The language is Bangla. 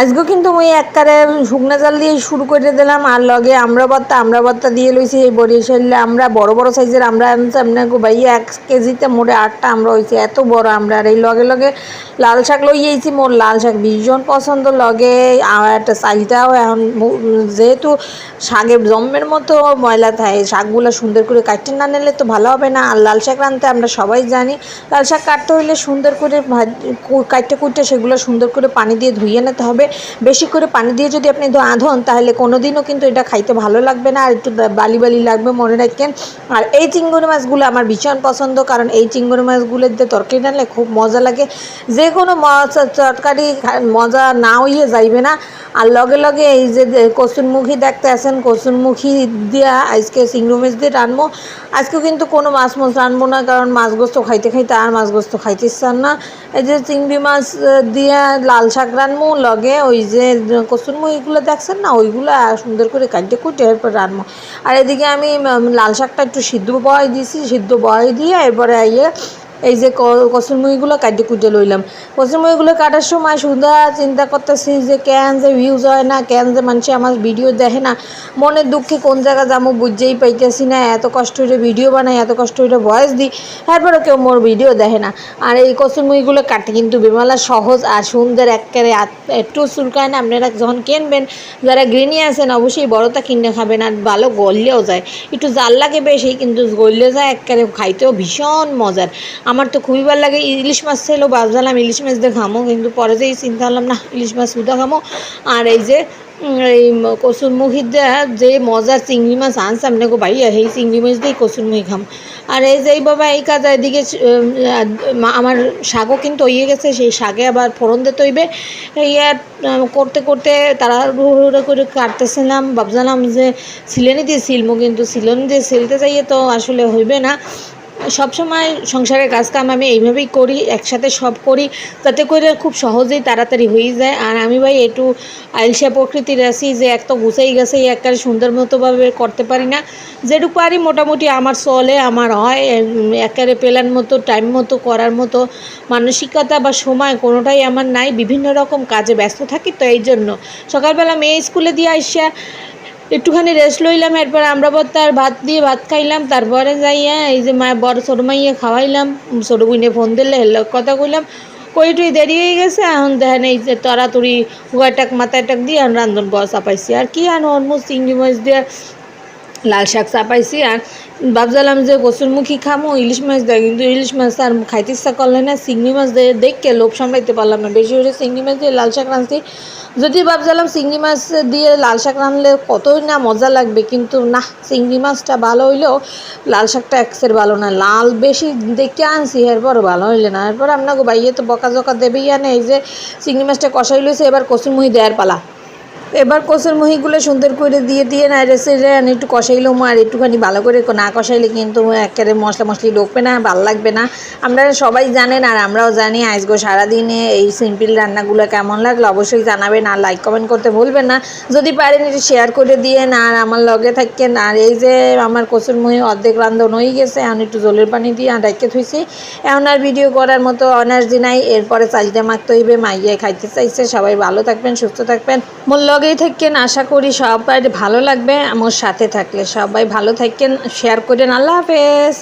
আজকে কিন্তু মুই এককারে শুকনা জাল দিয়ে শুরু করে দিলাম, আর লগে আমরা ভর্তা আমরা ভর্তা দিয়ে লইছি এই বরিশালে আমরা বড় বড় সাইজের আমরা আনছি আপনাকে ভাই, এক কেজিতে মোটে আটটা আমরা হয়েছি এত বড় আমরা। আর এই লগে লগে লাল শাক লই যাইছি মোর লাল শাক ভীষণ পছন্দ। লগে একটা চালটাও এখন যেহেতু শাকের জম্মের মতো ময়লা থাকে, শাকগুলো সুন্দর করে কাটতে না নিলে তো ভালো হবে না। আর লাল শাক রাঁধতে আমরা সবাই জানি, লাল শাক কাটতে হইলে সুন্দর করে কাটতে কুটতে সেগুলো সুন্দর করে পানি দিয়ে ধুইয়ে নিতে হবে। বেশি করে পানি দিয়ে যদি আপনি রাঁধুন তাহলে কোনো দিনও কিন্তু এটা খাইতে ভালো লাগবে না, আর একটু বালি বালি লাগবে মনে রাখেন। আর এই চিংড়ি মাছগুলো আমার ভীষণ পছন্দ, কারণ এই চিংড়ি মাছগুলোর দিয়ে তরকারি রান্নলে খুব মজা লাগে। যে কোনো মাছ তরকারি মজা না হইয়ে যাইবে না। আর লগে লগে এই যে যে কসুরমুখী দেখতে আসেন কসুরমুখী দিয়া আজকে চিংড়ি মাছ দিয়ে রানবো আজকে কিন্তু কোনো মাছ মাছ রানবো না, কারণ মাছ গোস্ত খাইতে খাইতে আর মাছ গোস্ত খাইতে ইচ্ছান না। এই যে চিংড়ি মাছ দিয়া লাল শাক রানবো লগে ওই যে কসুরমুখীগুলো দেখছেন না, ওইগুলো সুন্দর করে কাটতে কুটে এরপর রানবো আর এদিকে আমি লাল শাকটা একটু সিদ্ধ বয় দিয়েছি, সিদ্ধ বয় দিয়ে এরপরে ইয়ে এই যে কসুরমুখীগুলো কাটে কুটে লইলাম। কসুরমুখীগুলো কাটার সময় শুধু চিন্তা করতেছি যে কেন যে ভিউজ হয় না, কেন যে মানুষ আমার ভিডিও দেখে না। মনের দুঃখে কোন জায়গা যাব বুঝতেই পাইতেছি না, এত কষ্ট করে ভিডিও বানাই, এত কষ্ট করে ভয়েস দিই তারপরে কেউ মোর ভিডিও দেখে না। আর এই কসুরমুখীগুলো কাটতে কিন্তু বিমলা সহজ আর সুন্দর, একেবারে একটু চুলকায় না, আপনারা যখন কিনবেন, যারা গ্রিনি আছেন, অবশ্যই বড়টা কিনে খাবেন আর ভালো গললেও যায়। একটু জাল লাগে বেশি, কিন্তু গললে যায়, একেবারে খাইতেও ভীষণ মজার। আমার তো খুবই ভালো লাগে। ইলিশ মাছ ছিল ভাবছিলাম ইলিশ মাছ দিয়ে খামো কিন্তু পরে যেই চিন্তা করলাম, না, ইলিশ মাছ সুদা খামো আর এই যে এই কসুরমুখী দেয়া যে মজার চিংড়ি মাছ আনছে আপনাকে ভাইয়া, সেই চিংড়ি মাছ দিয়েই কসুরমুখী খাম। আর এই যে, এই বাবা, এই কাজ, এদিকে আমার শাকও কিন্তু হয়ে গেছে, সেই শাকে আবার ফোড়ন দিতে হইবে। ইয়া করতে করতে তারা হুড়ো করে কাটতেছিলাম, ভাবছিলাম যে সিলেনি দিয়ে সিলমো কিন্তু সিলনি দিয়ে সিলতে চাইয়ে তো আসলে হইবে না। সবসময় সংসারের কাজকাম আমি এইভাবেই করি, একসাথে সব করি। তাতে করে খুব সহজেই তাড়াতাড়ি হয়ে যায়। আর আমি ভাই একটু আইলসা প্রকৃতির আছি যে এক তো গুছাই গেছে একবারে সুন্দর মতোভাবে করতে পারি না। যেটুকু পারি মোটামুটি আমার চলে, আমার হয় একেবারে প্ল্যান মতো, টাইম মতো, করার মতো। মানসিকতা বা সময় কোনোটাই আমার নাই। বিভিন্ন রকম কাজে ব্যস্ত থাকি তো এই জন্য সকালবেলা মেয়ে স্কুলে দিয়ে আইসা একটুখানি রেস্ট লইলাম, এরপর আমরা তার ভাত দিয়ে ভাত খাইলাম, তারপরে যাইয়া এই যে মায়ের বড় সরু মাইয়া খাওয়াইলাম, সরু বুনে ফোন দিলে হেল কথা কইলাম কইটুই দেরি হয়ে গেছে? এখন দেখেন এই যে তরাতরি হুয়াটাক মাথায় টাক দিয়ে এখন রান্ধন বসা পাইছি। আর কি আর অলমোস্ট চিংড়ি মাছ দিয়ে লাল শাক চাপাইছি আর ভাবছিলাম যে কচুরমুখী খামো, ইলিশ মাছ দেয় কিন্তু ইলিশ মাছ আর খাইতে ইচ্ছা করলে না চিংড়ি মাছ দিয়ে দেখকে লোভ সামলাইতে পারলাম না। বেশি করে চিংড়ি মাছ দিয়ে লাল শাক রাঁধছি যদি ভাবছিলাম চিংড়ি মাছ দিয়ে লাল শাক রাঁধলে কতই না মজা লাগবে, কিন্তু না, চিংড়ি মাছটা ভালো হইলেও লাল শাকটা একসের ভালো না। লাল বেশি দেখে আনছি এরপর ভালো হইলে না। এরপর আপনাকে বাইয়ে তো বকা জকা দেবেই আনে এই যে চিংড়ি মাছটা কষাই লইছে এবার কচুরমুহি দেওয়ার পালা। এবার কষের মহিগুলো সুন্দর করে দিয়ে দিয়ে না রেসে আমি একটু কষাইলাম আর একটুখানি ভালো করে না কষাইলে কিন্তু একেবারে মশলা মশলি ঢুকবে না, ভালো লাগবে না। আমরা সবাই জানেন আর আমরাও জানি, আজগো সারাদিনে এই সিম্পল রান্নাগুলো কেমন লাগল, অবশ্যই জানাবেন আর লাইক কমেন্ট করতে ভুলবেন না। যদি পারেন একটু শেয়ার করে দিয়েন আর আমার লগে থাকেন, আর এই যে আমার কচুর মহি অর্ধেক রান্ধন হয়ে গেছে, এখন একটু জলের পানি দিয়ে আর রেখে থুইছি। এখন আর ভিডিও করার মতো এনার্জি নাই, এরপরে চালতে মাখতে হইবে মাইয়ে খাইতে চাইছে, সবাই ভালো থাকবেন, সুস্থ থাকবেন। মোর লগেই থাকেন, আশা করি সবাই ভালো লাগবে, আমার সাথে থাকলে সবাই ভালো থাকেন শেয়ার করেন, আল্লাহ হাফেজ।